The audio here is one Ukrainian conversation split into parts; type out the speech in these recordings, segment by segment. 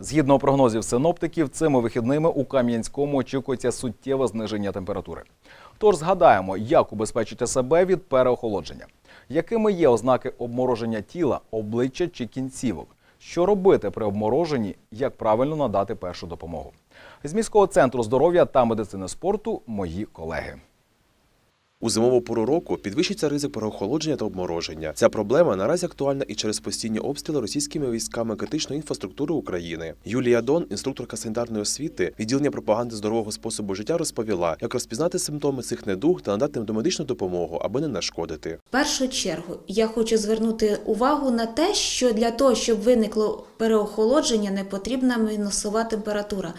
Згідно прогнозів синоптиків, цими вихідними у Кам'янському очікується суттєве зниження температури. Тож згадаємо, як убезпечити себе від переохолодження, якими є ознаки обмороження тіла, обличчя чи кінцівок, що робити при обмороженні, як правильно надати першу допомогу. З міського центру здоров'я та медицини спорту мої колеги. У зимову пору року підвищується ризик переохолодження та обмороження. Ця проблема наразі актуальна і через постійні обстріли російськими військами критичної інфраструктури України. Юлія Дон, інструкторка санітарної освіти, відділення пропаганди здорового способу життя, розповіла, як розпізнати симптоми цих недуг та надати домедичну допомогу, аби не нашкодити. В першу чергу я хочу звернути увагу на те, що для того, щоб виникло переохолодження, не потрібна мінусова температура.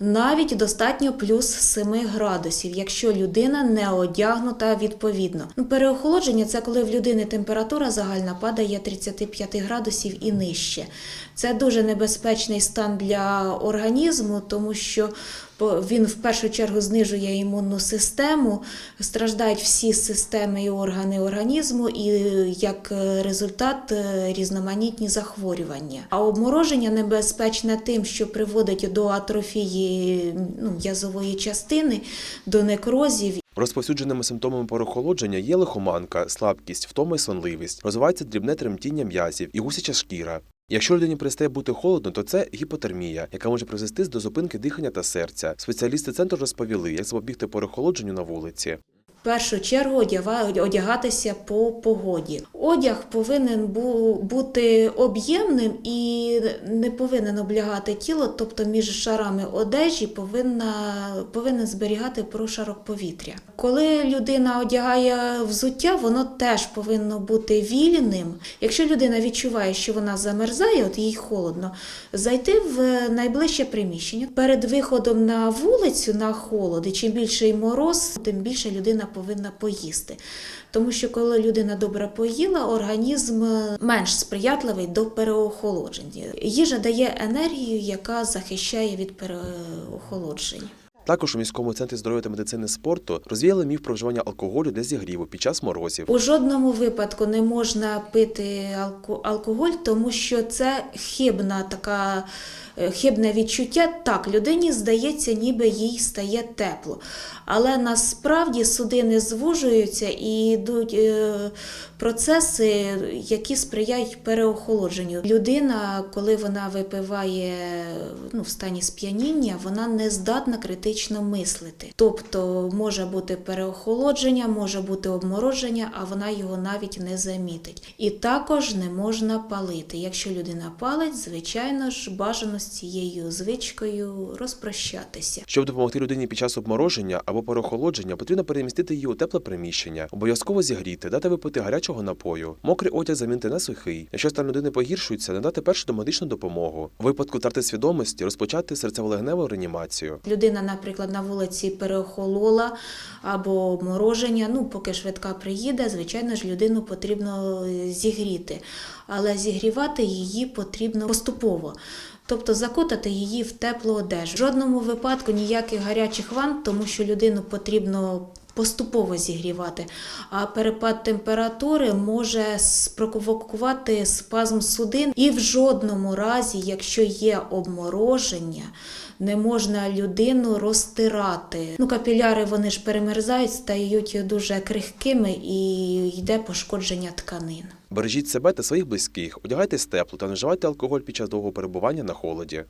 Навіть достатньо плюс 7 градусів, якщо людина не одягнута відповідно. Ну, переохолодження це коли в людини температура загальна падає 35 градусів і нижче. Це дуже небезпечний стан для організму, тому що він в першу чергу знижує імунну систему, страждають всі системи і органи організму, і як е, результат е, різноманітні захворювання. А обмороження небезпечне тим, що приводить до атрофії ну, язової частини, до некрозів Розповсюдженими симптомами переохолодження є лихоманка, слабкість, втома і сонливість, розвивається дрібне тремтіння м'язів і гусяча шкіра. Якщо людині перестає бути холодно, то це гіпотермія, яка може призвести до зупинки дихання та серця. Спеціалісти центру розповіли, як запобігти переохолодженню на вулиці. В першу чергу одягатися по погоді. Одяг повинен бу- бути об'ємним і не повинен облягати тіло, тобто між шарами одежі повинна, повинен зберігати прошарок повітря. Коли людина одягає взуття, воно теж повинно бути вільним. Якщо людина відчуває, що вона замерзає, от їй холодно, зайти в найближче приміщення. Перед виходом на вулицю на холод, і чим більший мороз, тим більше людина повинна поїсти. Тому що коли людина добре поїла, організм е, менш сприятливий до переохолодження. Їжа дає енергію, яка захищає від переохолодження. Також у міському центрі здоров'я та медицини спорту розвіяли міф про вживання алкоголю для зігріву під час морозів. У жодному випадку не можна пити алкоголь, тому що це хибна така. е, Хибне відчуття, так, людині здається, ніби їй стає тепло. Але насправді судини звужуються і йдуть е, процеси, які сприяють переохолодженню. Людина, коли вона випиває ну, в стані сп'яніння, вона не здатна критично мислити. Тобто може бути переохолодження, може бути обмороження, а вона його навіть не замітить. І також не можна палити. Якщо людина палить, звичайно ж, бажано з цією звичкою розпрощатися. Щоб допомогти людині під час обмороження або переохолодження, потрібно перемістити її у тепле приміщення, обов'язково зігріти, дати випити гарячого напою, мокрий одяг замінити на сухий. Якщо стан людини погіршується, надати першу домедичну допомогу. У випадку втрати свідомості розпочати серцево-легневу реанімацію. Людина, наприклад, на вулиці переохолола або обмороження. Ну, поки швидка приїде, звичайно ж, людину потрібно е, зігріти. Але зігрівати її потрібно поступово. Тобто закутати її в теплу одежу. В жодному випадку ніяких гарячих ванн, тому що людину потрібно поступово зігрівати. А перепад температури може спровокувати спазм судин. І в жодному разі, якщо є обмороження, не можна людину розтирати. Ну, капіляри вони ж перемерзають, стають дуже крихкими і йде пошкодження тканин. Бережіть себе та своїх близьких, одягайтесь тепло та не вживайте алкоголь під час довгого перебування на холоді.